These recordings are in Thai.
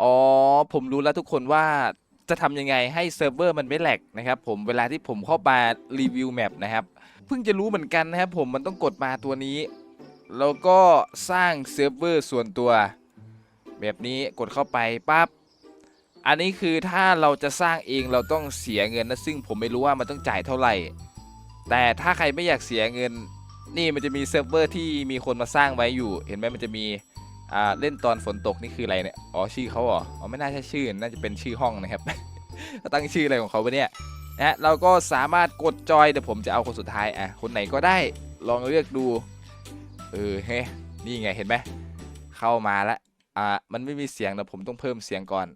อ๋อ ผมรู้แล้วทุกคนว่าจะทำยังไงให้เซิร์ฟเวอร์มันไม่แหลกนะครับผมเวลาที่ผมเข้ามารีวิวแมปนะครับ เพิ่งจะรู้เหมือนกันนะครับผมมันต้องกดมาตัวนี้ แล้วก็สร้างเซิร์ฟเวอร์ส่วนตัว แบบนี้กดเข้าไปปั๊บอันนี้คือถ้าเราจะสร้างเองเราต้องเสียเงินนะซึ่งผมไม่รู้ว่ามันต้องจ่ายเท่าไหร่ แต่ถ้าใครไม่อยากเสียเงิน นี่มันจะมีเซิร์ฟเวอร์ที่มีคนมาสร้างไว้อยู่ เห็นไหมมันจะมี อ่าเล่นตอนฝนตกนี่คืออะไรเนี่ย อ๋อชื่อเขาอ๋อไม่น่าใช่ชื่อ น่าจะเป็นชื่อห้องนะครับ ตั้งชื่ออะไรของเขาไปเนี่ยนะเราก็สามารถกดจอยแต่ผมจะเอาคนสุดท้ายอะคนไหนก็ได้ลองเลือกดูเออเฮ้นี่ไงเห็นไหมเข้ามาล้วอ่ามันไม่มีเสียงแต่ผมต้องเพิ่มเสียงก่อน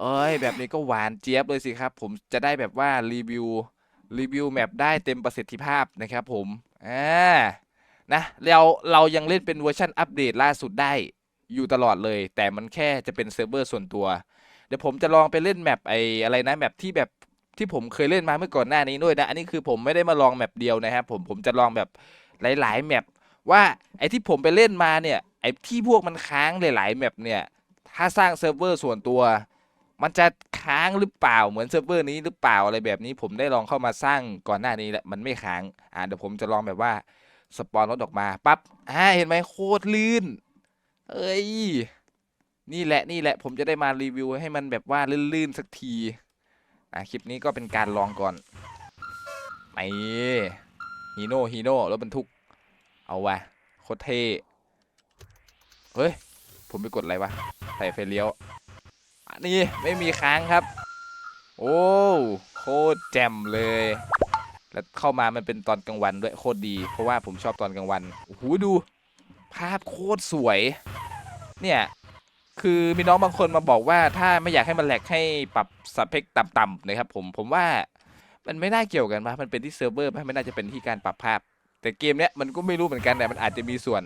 เอ้ยแบบนี้ก็หวานเจี๊ยบเลยสิครับ ผมจะได้แบบว่ารีวิวรีวิวแมปได้เต็มประสิทธิภาพนะครับผมอ่า นะเราเรายังเล่นเป็นเวอร์ชันอัปเดตล่าสุดได้อยู่ตลอดเลย แต่มันแค่จะเป็นเซิร์ฟเวอร์ส่วนตัว เดี๋ยวผมจะลองไปเล่นแมปไออะไรนะแมปที่แบบที่ผมเคยเล่นมาเมื่อก่อนหน้านี้ด้วยนะ อันนี้คือผมไม่ได้มาลองแมปเดียวนะครับผมผมจะลองแบบหลายๆแมปว่าไอที่ผมไปเล่นมาเนี่ยไอที่พวกมันค้างหลายๆแมปเนี่ยถ้าสร้างเซิร์ฟเวอร์ส่วนตัว มันจะค้างหรือเปล่าเหมือนเซิร์ฟเวอร์นี้หรือเปล่าอะไรแบบนี้ผมได้ลองเข้ามาสร้างก่อนหน้านี้แหละมันไม่ค้างอ่าเดี๋ยวผมจะลองแบบว่า สปอนรถออกมาปั๊บอ่าเห็นไหมโคตรลื่น เอ้ย นี่แหละนี่แหละผมจะได้มารีวิวให้มันแบบว่าลื่นๆสักที อะคลิปนี้ก็เป็นการลองก่อนไอ้ฮีโน่ฮีโน่รถบรรทุก เอาวะโคตรเท่เฮ้ย ผมไปกดอะไรวะใส่ไฟเลี้ยวอันนี้ไม่มีค้างครับ โอ้โคตรแจ่มเลย แล้วเข้ามามันเป็นตอนกลางวันด้วยโคตรดี เพราะว่าผมชอบตอนกลางวันโอ้โหดู ภาพโคตรสวย เนี่ยคือมีน้องบางคนมาบอกว่าถ้าไม่อยากให้มันแหลกให้ปรับสเปคต่ำๆนะครับผมผมว่ามันไม่น่าเกี่ยวกันปะมันเป็นที่เซิร์ฟเวอร์ไม่น่าจะเป็นที่การปรับภาพ แต่เกมเนี้ยมันก็ไม่รู้เหมือนกันแต่มันอาจจะมีส่วน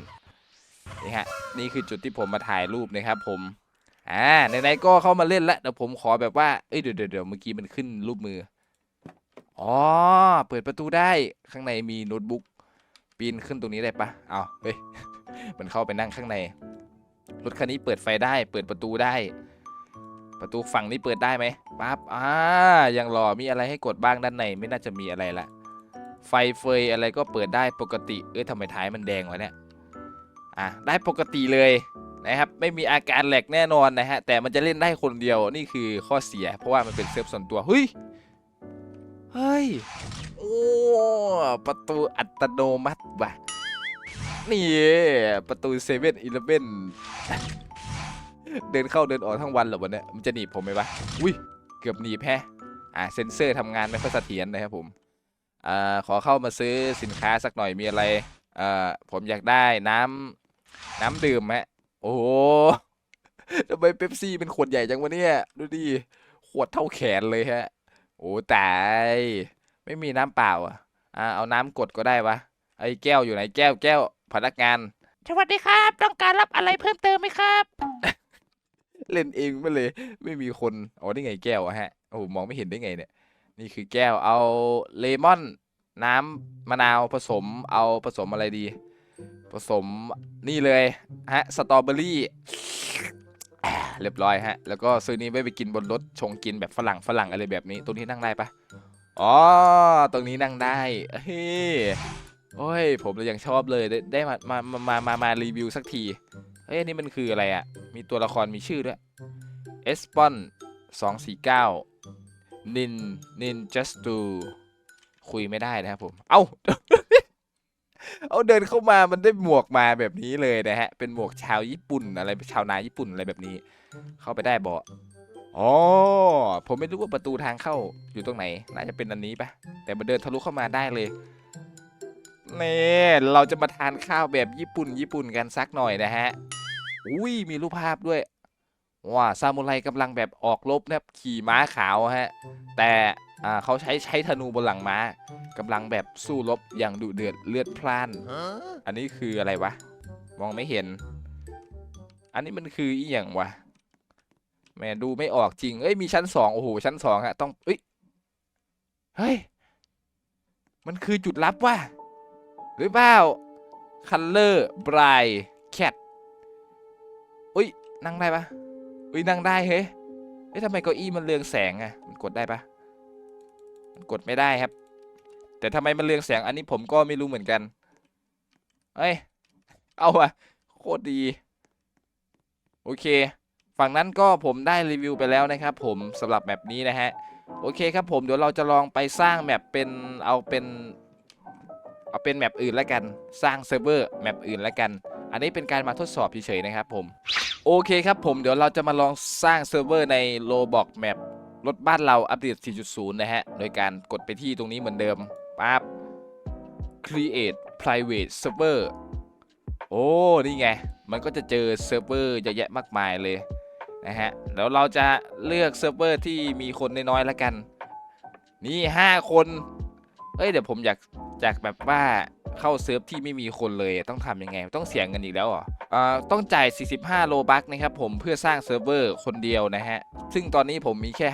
นี่ฮะนี่คือจุดที่ผมมาถ่ายรูปนะครับผมอ่าไหนๆก็เข้ามาเล่นแล้วเดี๋ยวผมขอแบบว่าเอ้ยเดี๋ยวเดี๋ยวเมื่อกี้มันขึ้นรูปมือ อ๋อ เปิดประตูได้ ข้างในมีโน้ตบุ๊ก ปีนขึ้นตรงนี้ได้ปะเอาเฮ้ย มันเข้าไปนั่งข้างใน รถคันนี้เปิดไฟได้ เปิดประตูได้ ประตูฝั่งนี้เปิดได้ไหมปั๊บ อ่า ยังรอ มีอะไรให้กดบ้างด้านใน ไม่น่าจะมีอะไรละ ไฟเฟยอะไรก็เปิดได้ปกติ เอ้ยทำไมท้ายมันแดงวะเนี่ย อะ ได้ปกติเลยนะครับ ไม่มีอาการแหลกแน่นอนนะฮะ แต่มันจะเล่นได้คนเดียว นี่คือข้อเสีย เพราะว่ามันเป็นเซิร์ฟส่วนตัว เฮ้ย เฮ้ย โอ้ ประตูอัตโนมัติว่ะ นี่ ประตูเซเว่นอีเลเว่นเดินเข้าเดินออกทั้งวันเหรอวันเนี้ยมันจะหนีบผมไหมวะ อุ้ย เกือบหนีบแฮะอ่าเซนเซอร์ทำงานไม่ค่อยเสถียรนะครับผมอ่าขอเข้ามาซื้อสินค้าสักหน่อยมีอะไรอ่าผมอยากได้น้ำน้ำดื่มฮะ โอ้โหทำไมเป๊ปซี่เป็นขวดใหญ่จังวะเนี่ย ดูดิ ขวดเท่าแขนเลยฮะ โอ้ตายไม่มีน้ำเปล่าอะอ่าเอาน้ำกดก็ได้วะไอ้แก้วอยู่ไหนแก้วแก้วพนักงานสวัสดีครับ ต้องการรับอะไรเพิ่มเติมไหมครับ เล่นเองไปเลย ไม่มีคนอ๋อนี่ไงแก้วอะฮะโอ้โหมองไม่เห็นได้ไงเนี่ยนี่คือแก้วเอาเลมอน น้ำมะนาวผสมเอาผสมอะไรดี ผสมนี่เลยฮะสตรอเบอรี่อ่า เรียบร้อยฮะ แล้วก็ซื้อนี้ไว้ไปกินบนรถชงกินแบบฝรั่งฝรั่งอะไรแบบนี้ ตรงนี้นั่งได้ปะอ๋อ ตรงนี้นั่งได้เฮ้ยโอ้ย ผมเลยยังชอบเลยได้ได้มามามามามามารีวิวสักทีเฮ้ยอันนี่มันคืออะไรอะ่ะ มีตัวละครมีชื่อด้วยเอสปอนสองสี่เก้านินนินจัสตูคุยไม่ได้นะครับผม เอ้า เอาเดินเข้ามามันได้หมวกมาแบบนี้เลยนะฮะ เป็นหมวกชาวญี่ปุ่นอะไรชาวนาญี่ปุ่นอะไรแบบนี้ เข้าไปได้บ่อ๋อผมไม่รู้ว่าประตูทางเข้าอยู่ตรงไหน น่าจะเป็นอันนี้ปะแต่มาเดินทะลุเข้ามาได้เลยนี่เราจะมาทานข้าวแบบญี่ปุ่นญี่ปุ่นกันสักหน่อยนะฮะ อุ้ยมีรูปภาพด้วยว้าซามูไรกำลังแบบออกรบนะครับขี่ม้าขาวฮะ แต่ อ่าเขาใช้ใช้ธนูบนหลังม้ากำลังแบบสู้รบอย่างดุเดือดเลือดพล่าน อันนี้คืออะไรวะ มองไม่เห็น อันนี้มันคืออีหยังวะแม่ดูไม่ออกจริง เอ้ยมีชั้นสองโอ้โหชั้นสองฮะต้องเอ้ยเฮ้ยมันคือจุดลับว่ะหรือเปล่าคัลเลอร์บรายแคทอุ้ยนั่งได้ปะเอ้ยนั่งได้เฮ้ยเฮ้ยทำไมเก้าอี้มันเรืองแสงอะมันกดได้ปะ กดไม่ได้ครับ แต่ทำไมมันเรืองแสงอันนี้ผมก็ไม่รู้เหมือนกันเอ้ยเอาอะโคตรดี โอเค ฝั่งนั้นก็ผมได้รีวิวไปแล้วนะครับ ผมสำหรับแมปนี้นะฮะโอเคครับผมเดี๋ยวเราจะลองไปสร้างแมปเป็นเอาเป็นเอาเป็นแมปอื่นแล้วกัน สร้างเซิร์ฟเวอร์แมปอื่นแล้วกัน อันนี้เป็นการมาทดสอบเฉยๆนะครับผม โอเคครับผมเดี๋ยวเราจะมาลองสร้างเซิร์ฟเวอร์ใน Roblox Map รถบ้านเราอัปเดต 4.0 นะฮะ โดยการกดไปที่ตรงนี้เหมือนเดิมปั๊บ create private server โอ้ นี่ไง มันก็จะเจอเซิร์ฟเวอร์เยอะแยะมากมายเลยนะฮะ แล้วเราจะเลือกเซิร์ฟเวอร์ที่มีคนน้อยๆแล้วกัน นี่ 5 คน เอ้ย เดี๋ยวผมอยากอยากแบบว่าเข้าเซิร์ฟที่ไม่มีคนเลยต้องทำยังไง ต้องเสียเงินอีกแล้วเหรอ ต้องจ่าย 45 โลบัคนะครับผมเพื่อสร้างเซิร์ฟเวอร์คนเดียวนะฮะ ซึ่งตอนนี้ผมมีแค่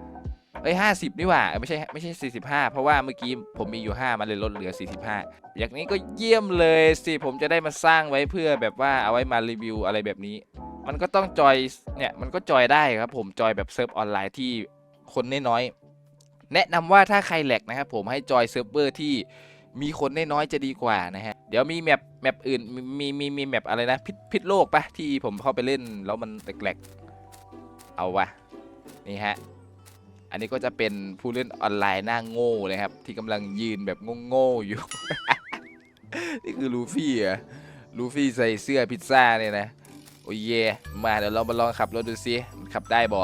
5 เอ้ย 50 นี่หว่า ไม่ใช่ไม่ใช่ 45 เพราะว่าเมื่อกี้ผมมีอยู่ 5 มันเลยลดเหลือ 45 อย่างนี้ก็เยี่ยมเลยสิ ผมจะได้มาสร้างไว้เพื่อแบบว่าเอาไว้มารีวิวอะไรแบบนี้ มันก็ต้องจอยเนี่ยมันก็จอยได้ครับผมจอยแบบเซิร์ฟออนไลน์ที่คนน้อยๆแนะนำว่าถ้าใครแหลกนะครับผมให้จอยเซิร์ฟเวอร์ที่มีคนน้อยๆจะดีกว่านะฮะ เดี๋ยวมีแมปแมปอื่นมีมีมีแมปอะไรนะพิษพิษโลกปะที่ผมเข้าไปเล่นแล้วมันแหลกๆเอาวะนี่ฮะอันนี้ก็จะเป็นผู้เล่นออนไลน์หน้าโง่เลยครับ ที่กำลังยืนแบบโง่ๆอยู่ นี่คือลูฟี่อะลูฟี่ใส่เสื้อพิซซ่าเนี่ยนะโอ้ยเยมาเดี๋ยวเรามาลองขับรถดูสิขับได้บ่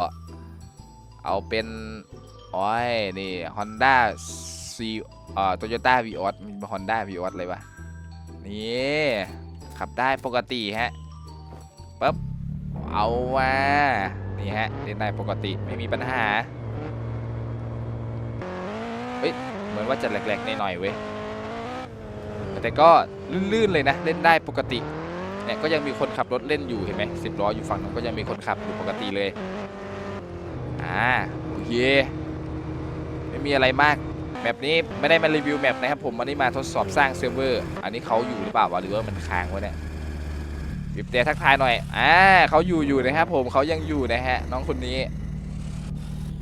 เอาเป็นอ้อยนี่ Honda C เอ่อ Toyota Vios มี Honda Vios เลยวะ นี่ขับได้ปกติฮะปั๊บเอาว่านี่ฮะเล่นได้ปกติไม่มีปัญหาเฮ้ยเหมือนว่าจะแหลกๆหน่อยๆเว้ยแต่ก็ลื่นๆเลยนะเล่นได้ปกติเนี่ยก็ยังมีคนขับรถเล่นอยู่เห็นไหมสิบล้ออยู่ฝั่งนั้นก็ยังมีคนขับอยู่ปกติเลยอ่าโอเคไม่มีอะไรมาก แมปนี้ไม่ได้มารีวิวแมปนะครับผมวันนี้มาทดสอบสร้างเซิร์ฟเวอร์ อันนี้เขาอยู่หรือเปล่าวะหรือว่ามันค้างวะเนี่ยบีบแต่ทักทายหน่อย อ่าเขาอยู่อยู่นะครับผมเขายังอยู่นะฮะ น้องคนนี้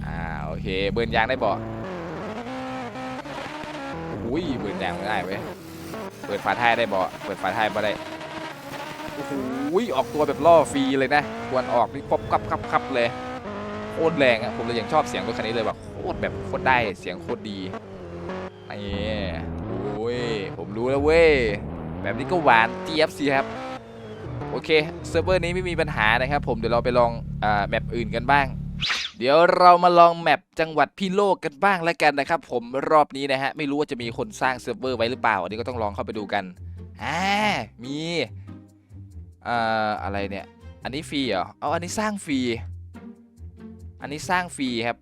อ่าโอเค เบิร์นยางได้บ่อุ้ยเบิร์นยางไม่ได้เว้ย เปิดฝาท้ายได้บ่เปิดฝาท้ายบ่ได้โอ้โหออกตัวแบบล่อฟรีเลยนะควรออกนี่ป๊บกับกับกับเลยโคตรแรงอะผมเลยยังชอบเสียงรถคันนี้เลยแบบโคตรแบบโคตรได้เสียงโคตรดี นี่โอ้ยผมรู้แล้วเว้ย แบบนี้ก็หวานเจี๊ยบสิครับ โอเคเซิร์ฟเวอร์นี้ไม่มีปัญหานะครับผมเดี๋ยวเราไปลองอแมปอื่นกันบ้าง เดี๋ยวเรามาลองแมปจังหวัดพิโลกกันบ้างแล้วกันนะครับผมรอบนี้นะฮะไม่รู้ว่าจะมีคนสร้างเซิร์ฟเวอร์ไว้หรือเปล่าอันนี้ก็ต้องลองเข้าไปดูกันอ่ามีอ่าอะไรเนี่ย อันนี้ฟรีเหรอเอาอันนี้สร้างฟรีอันนี้สร้างฟรีครับ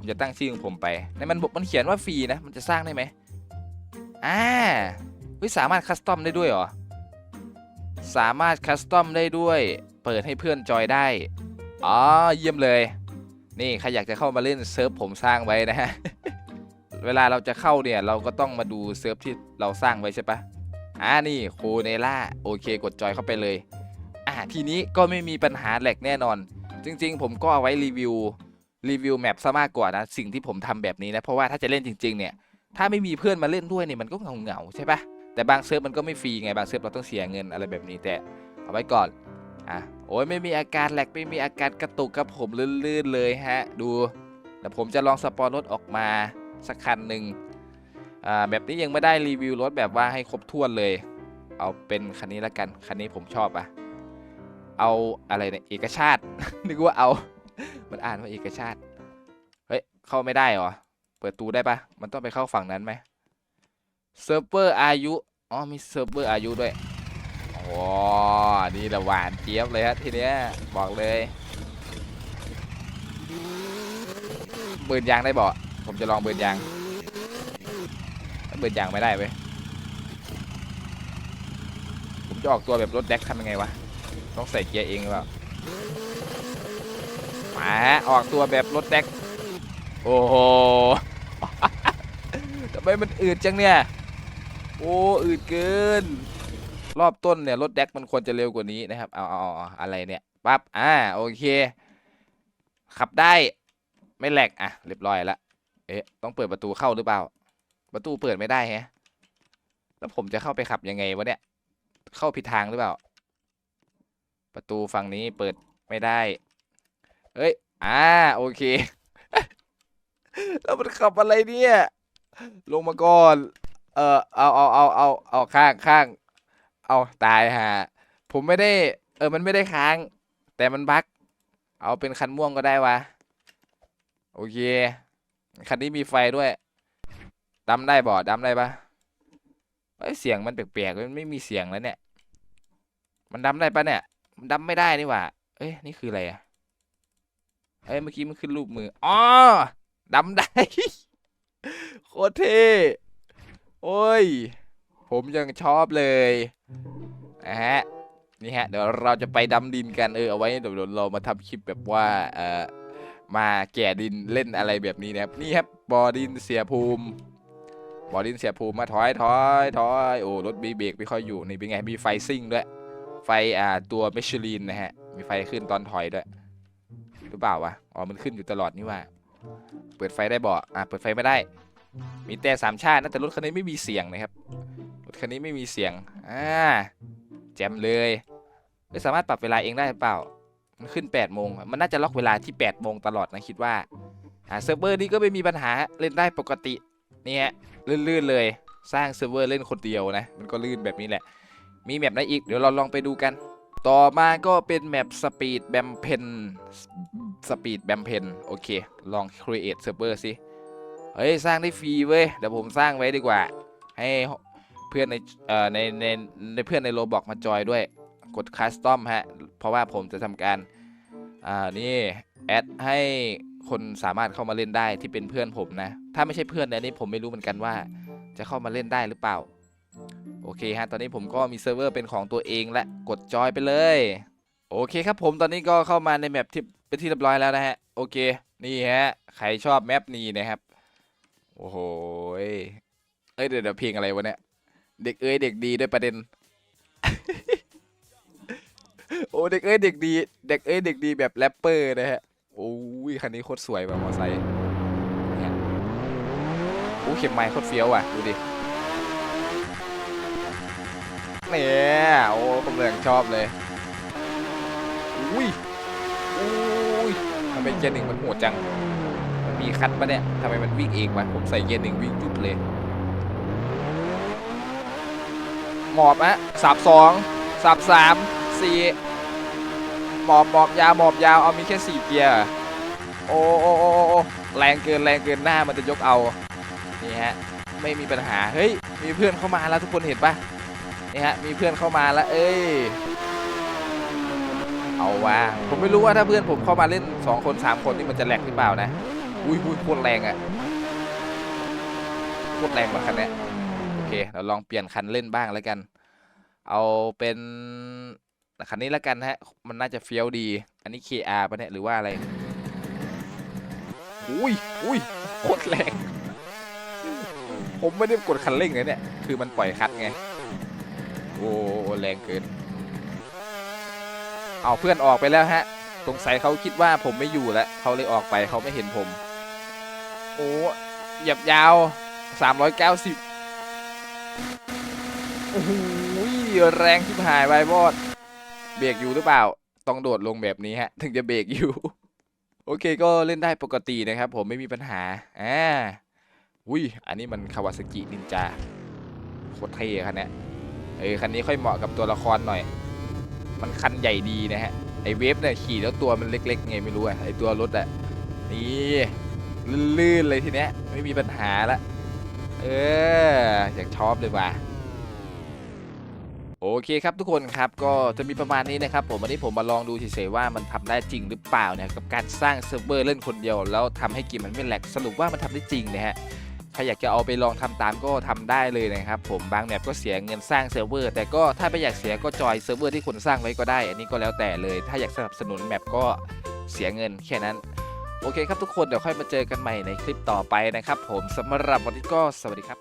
ผมจะตั้งชื่อของผมไป ในมันบมันเขียนว่าฟรีนะ มันจะสร้างได้ไหมอ่าเฮ้ยสามารถคัสตอมได้ด้วยเหรอ สามารถคัสตอมได้ด้วย เปิดให้เพื่อนจอยได้ อ๋อ เยี่ยมเลย นี่ใครอยากจะเข้ามาเล่นเซิร์ฟผมสร้างไว้นะฮะ เวลาเราจะเข้าเนี่ยเราก็ต้องมาดูเซิร์ฟที่เราสร้างไว้ใช่ปะอ่านี่โคเนล่าโอเคกดจอยเข้าไปเลย อ่าทีนี้ก็ไม่มีปัญหาแหลกแน่นอน จริง ๆ ผมก็เอาไว้รีวิว รีวิวแมปซะมากกว่านะสิ่งที่ผมทำแบบนี้นะเพราะว่าถ้าจะเล่นจริงๆเนี่ยถ้าไม่มีเพื่อนมาเล่นด้วยเนี่ยมันก็เหงาๆใช่ปะแต่บางเซิร์ฟมันก็ไม่ฟรีไงบางเซิร์ฟเราต้องเสียเงินอะไรแบบนี้แต่เอาไว้ก่อนอะโอ้ยไม่มีอาการแหลกไม่มีอาการกระตุกกับผมลื่นๆเลยฮะ ดูแต่ผมจะลองสปอนรถออกมาสักคันหนึ่งอ่าแบบนี้ยังไม่ได้รีวิวรถแบบว่าให้ครบถ้วนเลย เอาเป็นคันนี้ละกันคันนี้ผมชอบอะเอาอะไรเนี่ยเอกชาตินึกว่าเอา มันอ่านว่าเอกชาติ เฮ้ย เข้าไม่ได้หรอ เปิดตูได้ปะมันต้องไปเข้าฝั่งนั้นไหมเซิร์ฟเวอร์อายุ อ๋อ มีเซิร์ฟเวอร์อายุด้วยโอ้นี่ละหวานเจี๊ยบเลยฮะทีเนี้ย บอกเลยเบิร์นยางได้บ่ผมจะลองเบิร์นยางเบิร์นยางไม่ได้เว้ยผมจะออกตัวแบบรถแดกทำยังไงวะ ต้องใส่เกียร์เองหรือเปล่าาออกตัวแบบรถแดกโอ้โหทำไมมันอืดจังเนี่ย โอ้อืดเกิน รอบต้นเนี่ยรถแดกมันควรจะเร็วกว่านี้นะครับเอาเอาอะไรเนี่ยปปั๊บอ่าโอเค ขับได้ไม่แหลกอะเรียบร้อยละเอ๊ะต้องเปิดประตูเข้าหรือเปล่า ประตูเปิดไม่ได้แฮะแล้วผมจะเข้าไปขับยังไงวะเนี่ยเข้าผิดทางหรือเปล่า ประตูฝั่งนี้เปิดไม่ได้ เอ้ย อ่า โอเค แล้วมันขับอะไรเนี่ย ลงมาก่อน เออเอาเอาเอาเอาเอาข้างข้าง เอาตายฮะ ผมไม่ได้ เออ มันไม่ได้ค้าง แต่มันบั๊กเอาเป็นคันม่วงก็ได้วะ โอเค คันนี้มีไฟด้วยดำได้บ่ดำได้ปะเอ้ยเสียงมันแปลกๆ มันไม่มีเสียงแล้วเนี่ย มันดำได้ปะเนี่ย มันดำไม่ได้นี่หว่า เอ้ย นี่คืออะไรอะ เอ้ยเมื่อกี้มันขึ้นรูปมืออ๋อดำได้โคตรเท่โอ้ย ผมยังชอบเลยนะฮะนี่ฮะ เดี๋ยวเราจะไปดำดินกันเออเอาไว้เดี๋ยวเรามาทำคลิปแบบว่าเออมาแก่ดินเล่นอะไรแบบนี้นะครับ นี่ครับบอดินเสียภูมิบอดินเสียภูมิมาถอยถอยถอยโอ้รถบีเบรกไม่ค่อยอยู่นี่เป็นไงมีไฟซิ่งด้วยไฟอ่าตัวเมชลีนนะฮะมีไฟขึ้นตอนถอยด้วย หรือเปล่าวะ อ๋อ มันขึ้นอยู่ตลอดนี่ว่า เปิดไฟได้บ่อ่าเปิดไฟไม่ได้ มีแต่สามชาตินะแต่รถคันนี้ไม่มีเสียงนะครับ รถคันนี้ไม่มีเสียง อ่า แจมเลยไม่สามารถปรับเวลาเองได้หรือเปล่า มันขึ้น8โมง มันน่าจะล็อกเวลาที่8โมงตลอดนะคิดว่าอ่าเซิร์ฟเวอร์นี้ก็ไม่มีปัญหาเล่นได้ปกติ เนี่ยลื่นๆเลย สร้างเซิร์ฟเวอร์เล่นคนเดียวนะ มันก็ลื่นแบบนี้แหละ มีแมปไหนอีก เดี๋ยวเราลองไปดูกันต่อมาก็เป็นแมปสปีดแบมเพน สปีดแบมเพนโอเค ลอง create server สิ เฮ้ย สร้างได้ฟรีเว้ย เดี๋ยวผมสร้างไว้ดีกว่า ให้เพื่อนในเอ่อในในในเพื่อนในโรบอกมาจอยด้วย กดคัสตอมฮะ เพราะว่าผมจะทำการ อ่า นี่ แอดให้คนสามารถเข้ามาเล่นได้ที่เป็นเพื่อนผมนะ ถ้าไม่ใช่เพื่อนเนี่ยนนี้ผมไม่รู้เหมือนกันว่า จะเข้ามาเล่นได้หรือเปล่า โอเคฮะ ตอนนี้ผมก็มีเซิร์ฟเวอร์เป็นของตัวเองและกดจอยไปเลย โอเคครับผมตอนนี้ก็เข้ามาในแมปที่ เป็นที่เรียบร้อยแล้วนะฮะ โอเค นี่ฮะ ใครชอบแมปนี้นะครับ โอ้โห เอ้ยเดี๋ยวเดี๋ยวเพลงอะไรวะเนี่ย เด็กเอ้ยเด็กดีด้วยประเด็น โอ้เด็กเอ้ยเด็กดี เด็กเอ้ยเด็กดีแบบแรปเปอร์นะฮะ โอ้ยคันนี้โคตรสวยแบบมอไซค์เนี่ยโอ้เข็มไม้โคตรเฟี้ยวอะ ดูดิเนี่ยโอ้ผมเลยชอบเลย ไมเกียร์หนึ่งมันโหดจัง มันมีคัดปะเนี่ยทำไมมันวิ่งเองวะผมใส่เกียร์หนึ่งวิ่งจุดเลย หมอบอะสามสองสามสามสี่หมอบหมอบยาวหมอบยาวเอามีแค่สี่เกียร์โอ้โอ้โอ้โอ้โอ้แรงเกินแรงเกินหน้ามันจะยกเอา นี่ฮะ ไม่มีปัญหา เฮ้ย มีเพื่อนเข้ามาแล้วทุกคนเห็นปะนี่ฮะ มีเพื่อนเข้ามาแล้ว เอ้ย เอาว่าผมไม่รู้ว่าถ้าเพื่อนผมเข้ามาเล่น 2 คน 3 คนนี่มันจะแหลกหรือเปล่านะ อุ้ยอุ้ยโคตรแรงอะ่ะโคตรแรงกว่าคันนี้โอเคเราลองเปลี่ยนคันเล่นบ้างแล้วกัน เอาเป็นคันนี้แล้วกันฮะ มันน่าจะเฟี้ยวดี อันนี้ KR ปะเนี่ยหรือว่าอะไรอุ้ยอุ้ยโคตรแรง ผมไม่ได้กดคันเร่งเลยเนี่ย คือมันปล่อยคัดไง โอ้แรงเกิน เอาเพื่อนออกไปแล้วฮะ สงสัยเขาคิดว่าผมไม่อยู่แล้วเขาเลยออกไปเขาไม่เห็นผม โอ้เหยียบยาว390โอ้โหแรงที่หายไปบอดเบรกอยู่หรือเปล่า ต้องโดดลงแบบนี้ฮะ ถึงจะเบรกอยู่ โอเคก็เล่นได้ปกตินะครับผมไม่มีปัญหาอ่าอุ้ยอันนี้มันคาวาซากินินจาโคตรเท่คันเนี้ยเออคันนี้ค่อยเหมาะกับตัวละครหน่อย มันคันใหญ่ดีนะฮะไอเวฟเนี่ยขี่แล้วตัวมันเล็กๆไงไม่รู้อะไอตัวรถอะนี่ลื่นๆเลยทีเนี้ยไม่มีปัญหาละเอออยากชอบเลยว่ะโอเคครับทุกคนครับก็จะมีประมาณนี้นะครับผมวันนี้ผมมาลองดูเฉยๆว่ามันทำได้จริงหรือเปล่าเนี่ยกับการสร้างเซิร์ฟเวอร์เล่นคนเดียว แล้วทำให้เกมมันไม่แหลกสรุปว่ามันทำได้จริงนะฮะ ถ้าอยากจะเอาไปลองทำตามก็ทำได้เลยนะครับผมบางแมปก็เสียเงินสร้างเซิร์ฟเวอร์แต่ก็ถ้าไม่อยากเสียก็จอยเซิร์ฟเวอร์ที่คุณสร้างไว้ก็ได้ อันนี้ก็แล้วแต่เลย ถ้าอยากสนับสนุนแมปก็เสียเงินแค่นั้นโอเคครับทุกคนเดี๋ยวค่อยมาเจอกันใหม่ในคลิปต่อไปนะครับผมสำหรับวันนี้ก็สวัสดีครับ